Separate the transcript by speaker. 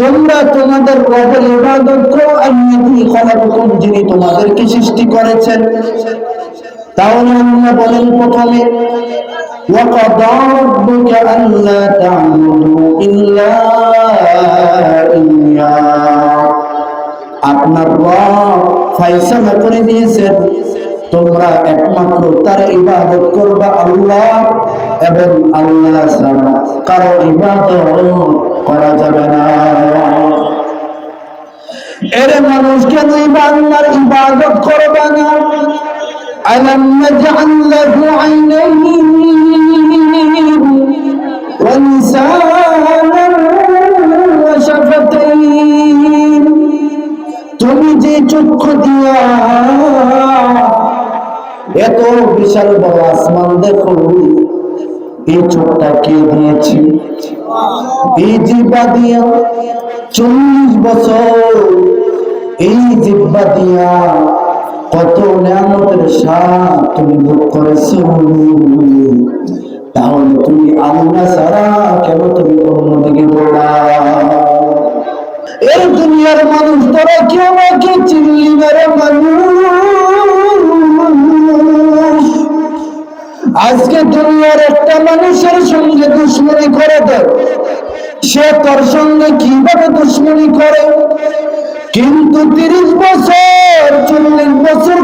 Speaker 1: তোমরা তোমাদের রবের ইবাদত করো আল্লাযী খালাকাকুম যিনি তোমাদেরকে সৃষ্টি করেছেন তাহলে আল্লাহ বলেন প্রথমে وقضى ربك ألا تعبدوا إلا إياه আপনার রব ফাইসালা করে দিয়েছেন তোমরা একমাত্র তার ইবাদত করবা আল্লাহ এবং আল্লাহ ছাড়া কারো ইবাদত করা যাবে না এর মানুষ কেন আল্লাহর ইবাদত করবে না ألم نجعل له عينين ولسانا وشفتين তুমি যে চক্ষু দিয়া এত বিশাল বড় আসমান দেখো এই চোখটা কে দিয়েছে? এই জিব্বা দিয়া চল্লিশ বছর, এই জিব্বা দিয়া কত নিয়ামতের স্বাদ তুমি ভোগ করেছ। তাহলে তুমি আল্লাহ ছাড়া কেন তুমি অন্যদিকে দৌড়া এই দুনিয়ার মানুষ তোরা কেউ আমাকে চিনলি না আজকে দুনিয়ার একটা মানুষের সঙ্গে দুশ্মনী করে দেয় সে তোর সঙ্গে কীভাবে দুশ্মনী করে? কিন্তু তিরিশ বছর, চল্লিশ বছর